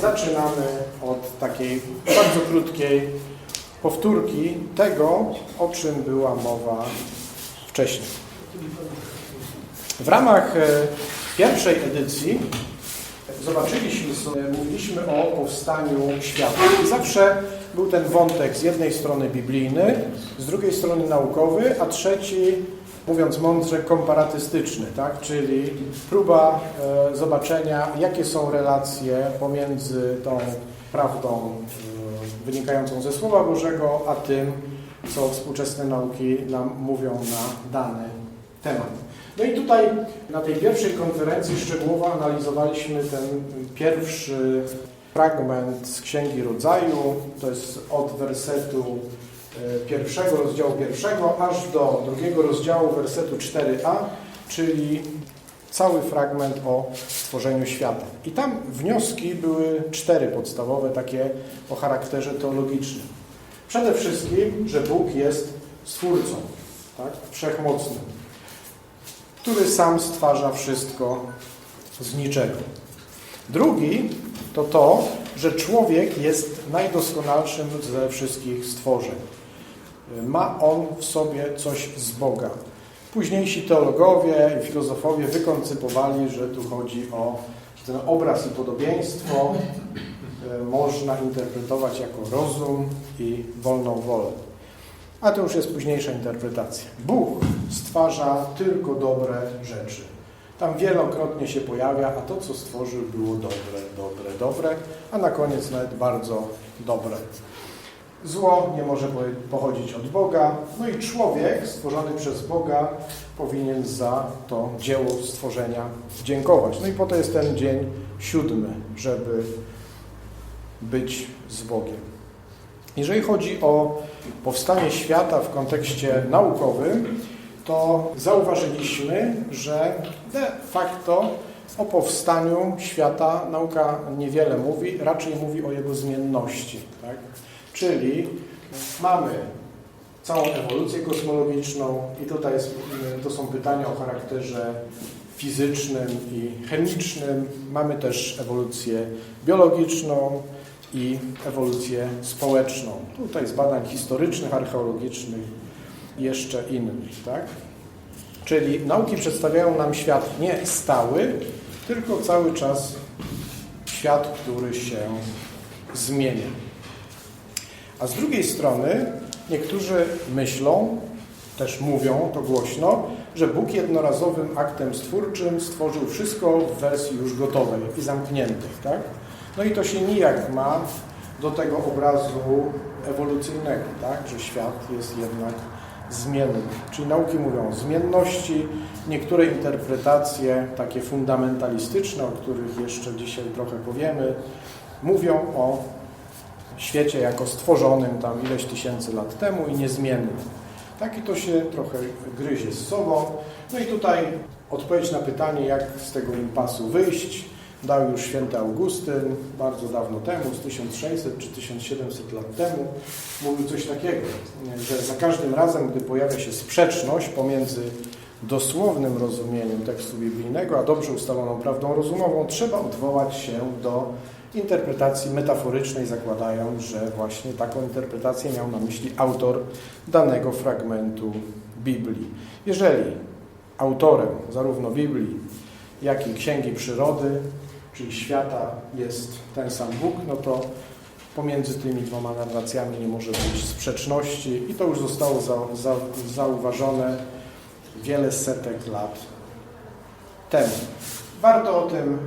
zaczynamy od takiej bardzo krótkiej powtórki tego, o czym była mowa wcześniej. W ramach e, pierwszej edycji zobaczyliśmy sobie, mówiliśmy o powstaniu świata. I zawsze był ten wątek z jednej strony biblijny, z drugiej strony naukowy, a trzeci, mówiąc mądrze, komparatystyczny, tak? czyli próba e, zobaczenia, jakie są relacje pomiędzy tą prawdą e, wynikającą ze Słowa Bożego, a tym, co współczesne nauki nam mówią na dany temat. No i tutaj na tej pierwszej konferencji szczegółowo analizowaliśmy ten pierwszy fragment z Księgi Rodzaju, to jest od wersetu pierwszego rozdziału pierwszego aż do drugiego rozdziału wersetu 4a, czyli cały fragment o stworzeniu świata. I tam wnioski były cztery podstawowe, takie o charakterze teologicznym. Przede wszystkim, że Bóg jest stwórcą, tak? wszechmocnym, który sam stwarza wszystko z niczego. Drugi to to, że człowiek jest najdoskonalszym ze wszystkich stworzeń. Ma on w sobie coś z Boga. Późniejsi teologowie i filozofowie wykoncypowali, że tu chodzi o ten obraz i podobieństwo e, można interpretować jako rozum i wolną wolę. A to już jest późniejsza interpretacja. Bóg stwarza tylko dobre rzeczy. Tam wielokrotnie się pojawia, a to, co stworzył, było dobre, dobre, dobre, a na koniec nawet bardzo dobre. Zło nie może pochodzić od Boga, no i człowiek stworzony przez Boga powinien za to dzieło stworzenia dziękować. No i po to jest ten dzień siódmy, żeby być z Bogiem. Jeżeli chodzi o powstanie świata w kontekście naukowym, to zauważyliśmy, że de facto o powstaniu świata nauka niewiele mówi, raczej mówi o jego zmienności. Tak? Czyli mamy całą ewolucję kosmologiczną i tutaj jest, to są pytania o charakterze fizycznym i chemicznym. Mamy też ewolucję biologiczną i ewolucję społeczną. Tutaj z badań historycznych, archeologicznych i jeszcze innych. Tak? Czyli nauki przedstawiają nam świat nie stały, tylko cały czas świat, który się zmienia. A z drugiej strony niektórzy myślą, też mówią to głośno, że Bóg jednorazowym aktem stwórczym stworzył wszystko w wersji już gotowej i zamkniętej. Tak? No i to się nijak ma do tego obrazu ewolucyjnego, tak? że świat jest jednak zmienny. Czyli nauki mówią o zmienności, niektóre interpretacje takie fundamentalistyczne, o których jeszcze dzisiaj trochę powiemy, mówią o świecie jako stworzonym tam ileś tysięcy lat temu i niezmiennym. Tak i to się trochę gryzie z sobą. No i tutaj odpowiedź na pytanie, jak z tego impasu wyjść, dał już święty Augustyn bardzo dawno temu, z 1600 czy 1700 lat temu, mówił coś takiego, że za każdym razem, gdy pojawia się sprzeczność pomiędzy dosłownym rozumieniem tekstu biblijnego, a dobrze ustaloną prawdą rozumową, trzeba odwołać się do interpretacji metaforycznej, zakładając, że właśnie taką interpretację miał na myśli autor danego fragmentu Biblii. Jeżeli autorem zarówno Biblii, jak i Księgi Przyrody, czyli świata jest ten sam Bóg, no to pomiędzy tymi dwoma narracjami nie może być sprzeczności i to już zostało za, za, zauważone wiele setek lat temu. Warto o tym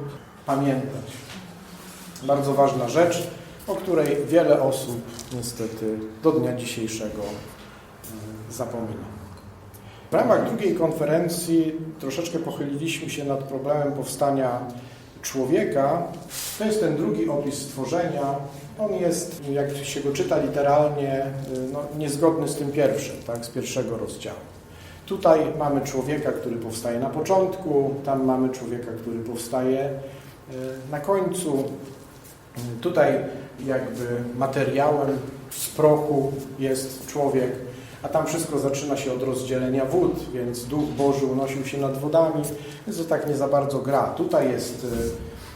pamiętać. Bardzo ważna rzecz, o której wiele osób niestety do dnia dzisiejszego e, zapomina. W ramach drugiej konferencji troszeczkę pochyliliśmy się nad problemem powstania człowieka. To jest ten drugi opis stworzenia. On jest, jak się go czyta literalnie, no, niezgodny z tym pierwszym, tak, z pierwszego rozdziału. Tutaj mamy człowieka, który powstaje na początku, tam mamy człowieka, który powstaje e, na końcu. Tutaj jakby materiałem z prochu jest człowiek, a tam wszystko zaczyna się od rozdzielenia wód, więc Duch Boży unosił się nad wodami, więc to tak nie za bardzo gra. Tutaj jest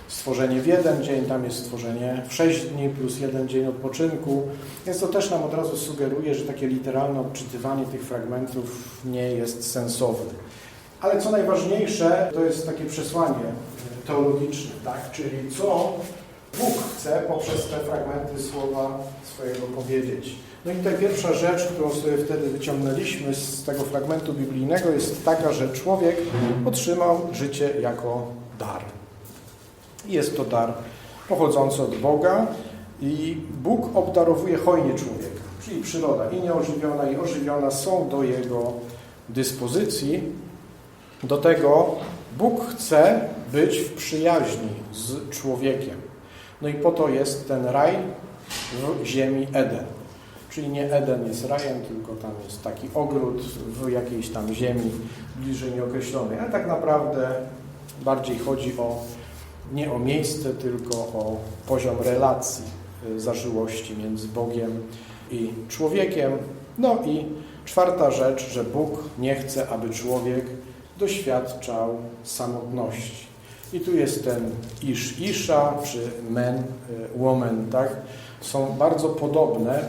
stworzenie w jeden dzień, tam jest stworzenie w sześć dni plus jeden dzień odpoczynku, więc to też nam od razu sugeruje, że takie literalne odczytywanie tych fragmentów nie jest sensowne. Ale co najważniejsze, to jest takie przesłanie teologiczne, tak? czyli co Bóg chce poprzez te fragmenty słowa swojego powiedzieć. No i tutaj pierwsza rzecz, którą sobie wtedy wyciągnęliśmy z tego fragmentu biblijnego jest taka, że człowiek otrzymał życie jako dar. Jest to dar pochodzący od Boga i Bóg obdarowuje hojnie człowieka, czyli przyroda i nieożywiona i ożywiona są do jego dyspozycji. Do tego Bóg chce być w przyjaźni z człowiekiem. No i po to jest ten raj w ziemi Eden. Czyli nie Eden jest rajem, tylko tam jest taki ogród w jakiejś tam ziemi bliżej nieokreślonej. Ale tak naprawdę bardziej chodzi o nie o miejsce, tylko o poziom relacji y, zażyłości między Bogiem i człowiekiem. No i czwarta rzecz, że Bóg nie chce, aby człowiek doświadczał samotności. I tu jest ten isz, isza, czy men, y, woman, tak? Są bardzo podobne.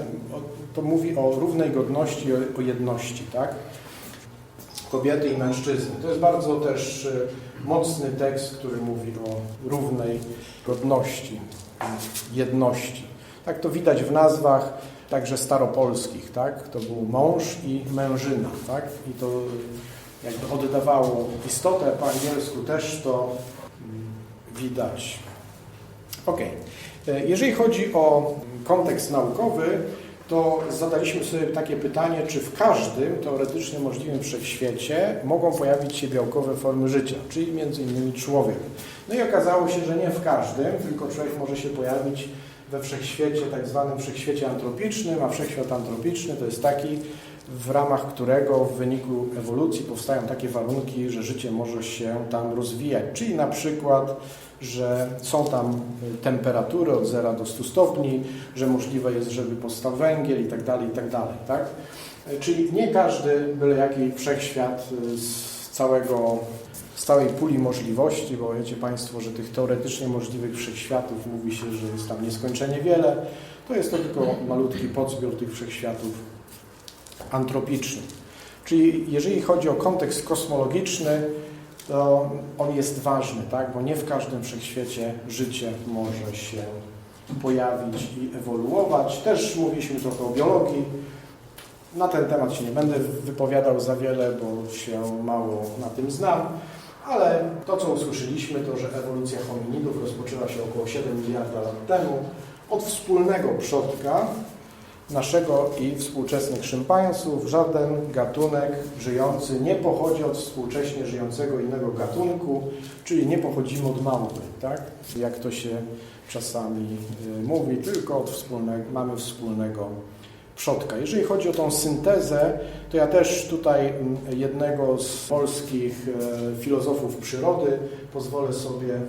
To mówi o równej godności, o jedności, tak? Kobiety i mężczyzny. To jest bardzo też y, mocny tekst, który mówi o równej godności, jedności. Tak to widać w nazwach także staropolskich, tak? To był mąż i mężyna, tak? I to jakby oddawało istotę, po angielsku też to widać. Ok. Jeżeli chodzi o kontekst naukowy, to zadaliśmy sobie takie pytanie, czy w każdym teoretycznie możliwym wszechświecie mogą pojawić się białkowe formy życia, czyli między innymi człowiek. No i okazało się, że nie w każdym, tylko człowiek może się pojawić we wszechświecie, tak zwanym wszechświecie antropicznym, a wszechświat antropiczny to jest taki, w ramach którego w wyniku ewolucji powstają takie warunki, że życie może się tam rozwijać. Czyli na przykład, że są tam temperatury od 0 do 100 stopni, że możliwe jest, żeby powstał węgiel i tak dalej, i tak dalej. Tak? Czyli nie każdy byle jaki wszechświat z całego z całej puli możliwości, bo wiecie Państwo, że tych teoretycznie możliwych wszechświatów mówi się, że jest tam nieskończenie wiele, to jest to tylko malutki podzbiór tych wszechświatów antropicznych. Czyli jeżeli chodzi o kontekst kosmologiczny, to on jest ważny, tak? bo nie w każdym wszechświecie życie może się pojawić i ewoluować. Też mówiliśmy trochę o biologii. Na ten temat się nie będę wypowiadał za wiele, bo się mało na tym znam, ale to, co usłyszeliśmy, to, że ewolucja hominidów rozpoczęła się około 7 miliarda lat temu od wspólnego przodka, naszego i współczesnych szympansów. Żaden gatunek żyjący nie pochodzi od współcześnie żyjącego innego gatunku, czyli nie pochodzimy od małpy, tak? jak to się czasami y, mówi, tylko od wspólnego, mamy wspólnego przodka. Jeżeli chodzi o tą syntezę, to ja też tutaj jednego z polskich y, filozofów przyrody pozwolę sobie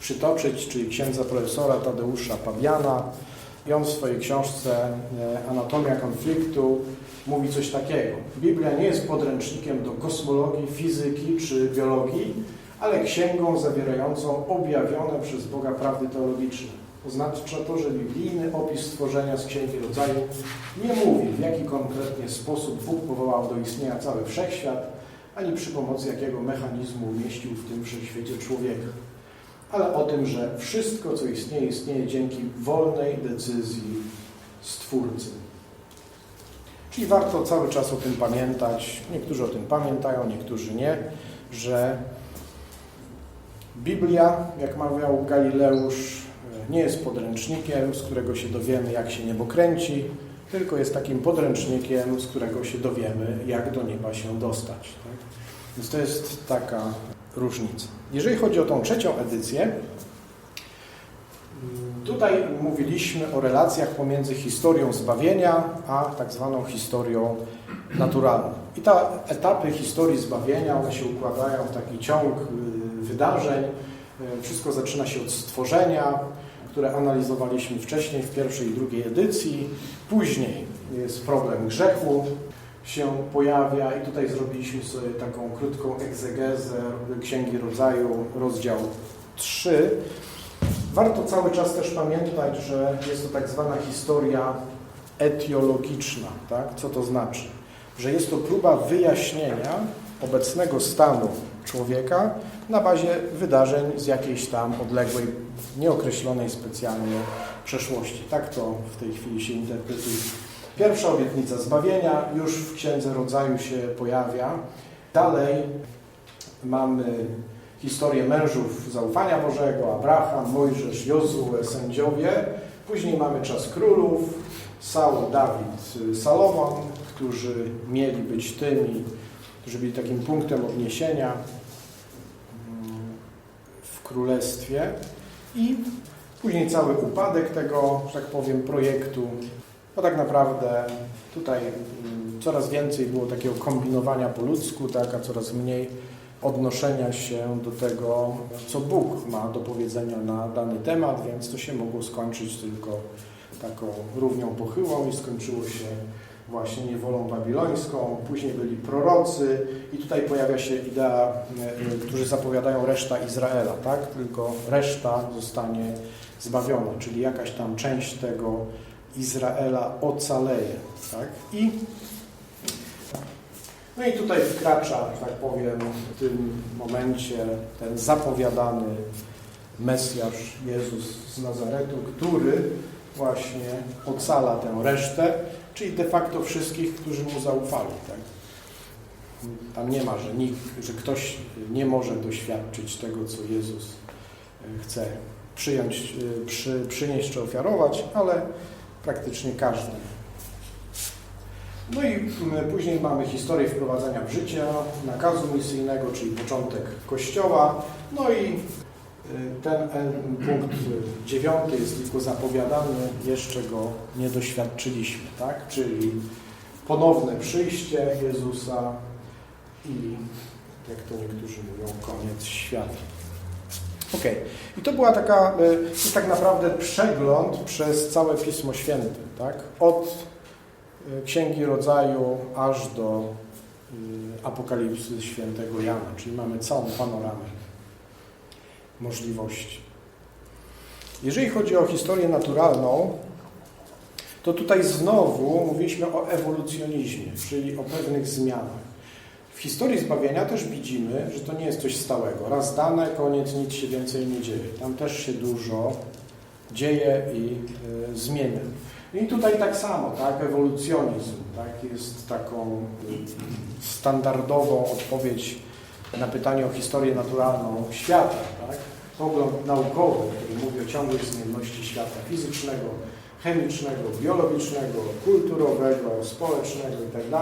przytoczyć, czyli księdza profesora Tadeusza Pabiana, i on w swojej książce e, Anatomia konfliktu mówi coś takiego. Biblia nie jest podręcznikiem do kosmologii, fizyki czy biologii, ale księgą zawierającą objawione przez Boga prawdy teologiczne. Oznacza to, że biblijny opis stworzenia z Księgi Rodzaju nie mówi, w jaki konkretnie sposób Bóg powołał do istnienia cały wszechświat, ani przy pomocy jakiego mechanizmu umieścił w tym wszechświecie człowieka ale o tym, że wszystko, co istnieje, istnieje dzięki wolnej decyzji Stwórcy. Czyli warto cały czas o tym pamiętać. Niektórzy o tym pamiętają, niektórzy nie, że Biblia, jak mawiał Galileusz, nie jest podręcznikiem, z którego się dowiemy, jak się niebo kręci, tylko jest takim podręcznikiem, z którego się dowiemy, jak do nieba się dostać. Tak? Więc to jest taka różnica. Jeżeli chodzi o tą trzecią edycję, tutaj mówiliśmy o relacjach pomiędzy historią zbawienia, a tak zwaną historią naturalną. I te etapy historii zbawienia, one się układają w taki ciąg y, wydarzeń. Y, wszystko zaczyna się od stworzenia, które analizowaliśmy wcześniej w pierwszej i drugiej edycji. Później jest problem grzechu, się pojawia i tutaj zrobiliśmy sobie taką krótką egzegezę Księgi Rodzaju, rozdział 3. Warto cały czas też pamiętać, że jest to tak zwana historia etiologiczna. Tak? Co to znaczy? Że jest to próba wyjaśnienia obecnego stanu człowieka na bazie wydarzeń z jakiejś tam odległej, nieokreślonej specjalnie przeszłości. Tak to w tej chwili się interpretuje. Pierwsza obietnica zbawienia już w Księdze Rodzaju się pojawia. Dalej mamy historię mężów zaufania Bożego, Abraham, Mojżesz, Jozue, sędziowie. Później mamy czas królów, Saul, Dawid, Salomon, którzy mieli być tymi, którzy byli takim punktem odniesienia w królestwie i później cały upadek tego, że tak powiem, projektu. Bo tak naprawdę tutaj mm, coraz więcej było takiego kombinowania po ludzku, tak, a coraz mniej odnoszenia się do tego, co Bóg ma do powiedzenia na dany temat, więc to się mogło skończyć tylko taką równią pochyłą i skończyło się właśnie niewolą babilońską. Później byli prorocy i tutaj pojawia się idea, e, którzy zapowiadają reszta Izraela, tak? Tylko reszta zostanie zbawiona, czyli jakaś tam część tego Izraela ocaleje, tak? I no i tutaj wkracza, tak powiem, w tym momencie ten zapowiadany Mesjasz Jezus z Nazaretu, który właśnie ocala tę resztę, czyli de facto wszystkich, którzy mu zaufali. Tak? Tam nie ma, że, nikt, że ktoś nie może doświadczyć tego, co Jezus e, chce przyjąć, e, przy, przynieść czy ofiarować, ale praktycznie każdy. No i później mamy historię wprowadzenia w życie nakazu misyjnego, czyli początek Kościoła. No i ten punkt dziewiąty jest tylko zapowiadany, jeszcze go nie doświadczyliśmy, tak? Czyli ponowne przyjście Jezusa i, jak to niektórzy mówią, koniec świata. Ok. I to była taka, to tak naprawdę przegląd przez całe Pismo Święte, tak? Od Księgi Rodzaju aż do Apokalipsy Świętego Jana, czyli mamy całą panoramę możliwości. Jeżeli chodzi o historię naturalną, to tutaj znowu mówiliśmy o ewolucjonizmie, czyli o pewnych zmianach. W historii zbawienia też widzimy, że to nie jest coś stałego. Raz dane, koniec, nic się więcej nie dzieje. Tam też się dużo dzieje i y, zmienia. I tutaj tak samo, tak, ewolucjonizm tak, jest taką standardową odpowiedź na pytanie o historię naturalną świata. Tak? Pogląd naukowy, który mówi o ciągłej zmienności świata fizycznego, chemicznego, biologicznego, kulturowego, społecznego itd.,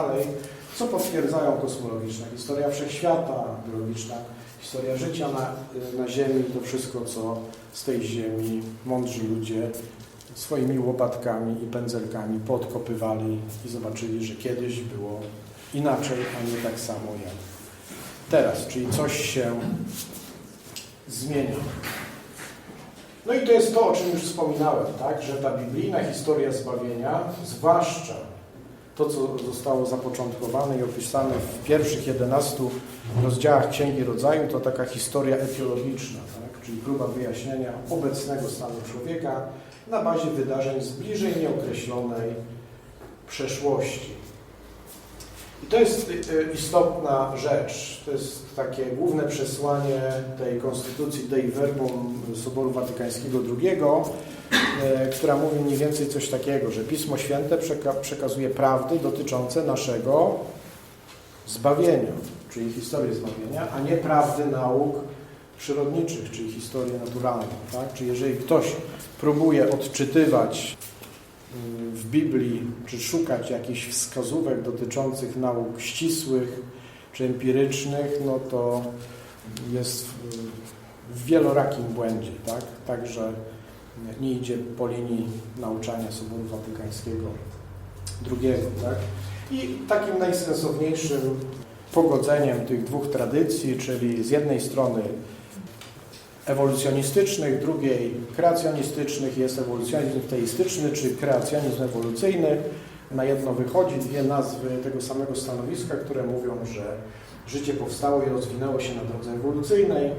co potwierdzają kosmologiczna historia wszechświata, biologiczna historia życia na, na Ziemi, to wszystko, co z tej Ziemi mądrzy ludzie swoimi łopatkami i pędzelkami podkopywali i zobaczyli, że kiedyś było inaczej, a nie tak samo jak teraz, czyli coś się zmienia. No i to jest to, o czym już wspominałem, tak? że ta biblijna historia zbawienia, zwłaszcza to, co zostało zapoczątkowane i opisane w pierwszych 11 rozdziałach Księgi Rodzaju, to taka historia etiologiczna, tak? czyli próba wyjaśnienia obecnego stanu człowieka na bazie wydarzeń z bliżej nieokreślonej przeszłości. I to jest y, istotna rzecz. To jest takie główne przesłanie tej konstytucji Dei Verbum Soboru Watykańskiego II, y, która mówi mniej więcej coś takiego, że Pismo Święte przekazuje prawdy dotyczące naszego zbawienia, czyli historii zbawienia, a nie prawdy nauk przyrodniczych, czyli historii naturalnej. Tak? Czyli jeżeli ktoś próbuje odczytywać w Biblii, czy szukać jakichś wskazówek dotyczących nauk ścisłych czy empirycznych, no to jest w wielorakim błędzie, tak? Także nie idzie po linii nauczania Soboru Watykańskiego II, tak? I takim najsensowniejszym pogodzeniem tych dwóch tradycji, czyli z jednej strony ewolucjonistycznych, drugiej kreacjonistycznych. Jest ewolucjonizm teistyczny czy kreacjonizm ewolucyjny. Na jedno wychodzi dwie nazwy tego samego stanowiska, które mówią, że życie powstało i rozwinęło się na drodze ewolucyjnej.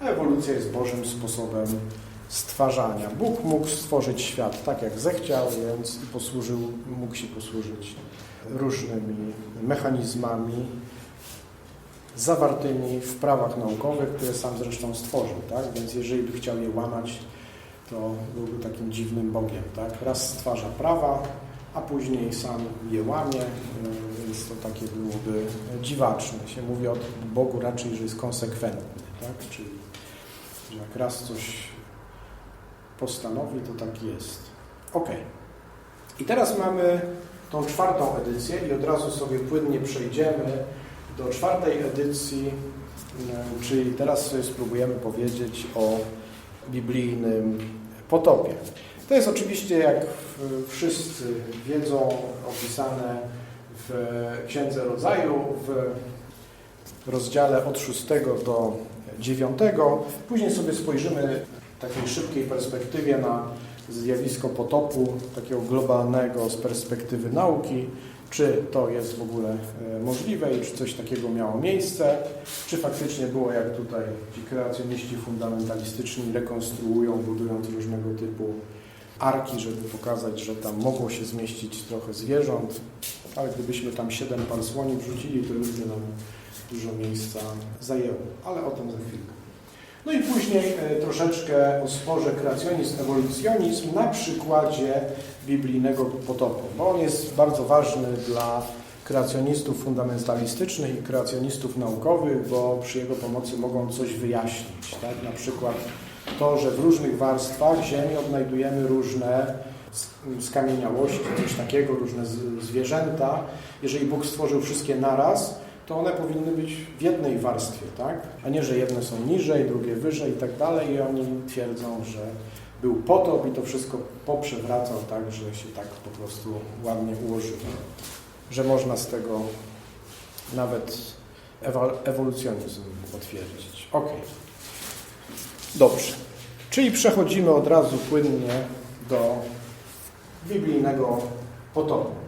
a ewolucja jest Bożym sposobem stwarzania. Bóg mógł stworzyć świat tak, jak zechciał, więc posłużył, mógł się posłużyć różnymi mechanizmami zawartymi w prawach naukowych, które sam zresztą stworzył. Tak? Więc jeżeli by chciał je łamać, to byłby takim dziwnym Bogiem. Tak? Raz stwarza prawa, a później sam je łamie, y, więc to takie byłoby dziwaczne. Się mówi o Bogu raczej, że jest konsekwentny, tak? czyli że jak raz coś postanowi, to tak jest. Ok. I teraz mamy tą czwartą edycję i od razu sobie płynnie przejdziemy do czwartej edycji, y, czyli teraz sobie spróbujemy powiedzieć o biblijnym potopie. To jest oczywiście, jak wszyscy wiedzą, opisane w Księdze Rodzaju, w rozdziale od 6 do 9. Później sobie spojrzymy w takiej szybkiej perspektywie na zjawisko potopu, takiego globalnego z perspektywy nauki, czy to jest w ogóle e, możliwe i czy coś takiego miało miejsce, czy faktycznie było jak tutaj ci kreacjoniści fundamentalistyczni rekonstruują, budując różnego typu arki, żeby pokazać, że tam mogło się zmieścić trochę zwierząt, ale gdybyśmy tam siedem par słoni wrzucili, to już by nam dużo miejsca zajęło, ale o tym za chwilkę. No i później e, troszeczkę o sporze kreacjonizm, ewolucjonizm na przykładzie biblijnego potopu, bo on jest bardzo ważny dla kreacjonistów fundamentalistycznych i kreacjonistów naukowych, bo przy jego pomocy mogą coś wyjaśnić. Tak? Na przykład to, że w różnych warstwach Ziemi odnajdujemy różne skamieniałości, coś takiego, różne zwierzęta. Jeżeli Bóg stworzył wszystkie naraz, to one powinny być w jednej warstwie, tak? A nie, że jedne są niżej, drugie wyżej i tak dalej i oni twierdzą, że był potop i to wszystko poprzewracał tak, że się tak po prostu ładnie ułożyło. Że można z tego nawet ewolucjonizm potwierdzić. Ok. Dobrze. Czyli przechodzimy od razu płynnie do biblijnego potopu.